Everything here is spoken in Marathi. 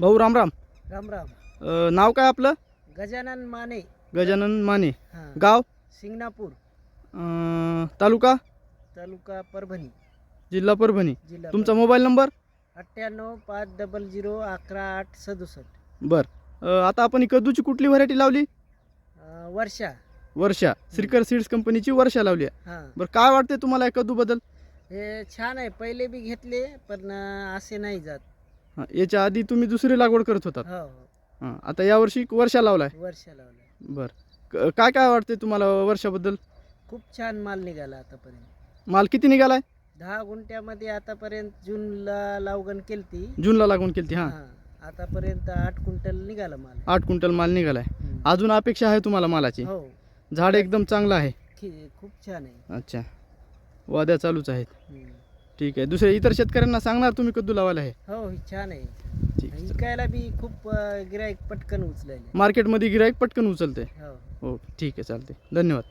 भाऊ रामराम राम. राम अ, नाव काय आपलं? गजानन माने. गजानन माने. हां. गाव? सिंगणापूर. अ, तालुका? तालुका परभणी. जिल्हा परभणी. जिल्हा तुमचा मोबाईल नंबर? अठ्ठ्याण्णव पाच डबल झिरो अकरा आठ सदुसष्ट. बर. अ, आता आपण ही कद्दूची कुठली व्हरायटी लावली? अं, वर्षा. वर्षा. श्रीकर सीड्स कंपनीची वर्षा लावली आहे. हां. बरं काय वाटते तुम्हाला या कद्दूबद्दल हे छान आहे. पहिले बी घेतले पण अं, असे नाही जात. हां याच्या आधी तुम्ही दुसरी लागवड करत होतात. हो हो. हां आता यावर्षी वर्षा लावलाय. वर्षा लावलं बरं. क- काय काय वाटते तुम्हाला वर्षाबद्दल? खूप छान माल निघाला आतापर्यंत. माल किती निघालाय? दहा गुंठ्यामध्ये आतापर्यंत जूनला लावगण केलती. जूनला लागून केली हां. हां आतापर्यंत आठ क्विंटल निघाला माल. आठ क्विंटल माल निघालाय. हम्म. अजून अपेक्षा आहे तुम्हाला मालाची? हो. झाड एकदम चांगलं आहे. खी- खूप छान आहे. अच्छा. वाद्या चालूच आहेत. हम्म. ठीक आहे. दुसऱ्या इतर शेतकऱ्यांना सांगणार तुम्ही कद्दू लावायला आहे. हो ही छान आहे. ठीक आहे. विकायला बी खूप गिराईक पटकन उचलायले मार्केटमध्ये गिराईक पटकन उचलते हो. हो ठीक आहे चालते धन्यवाद.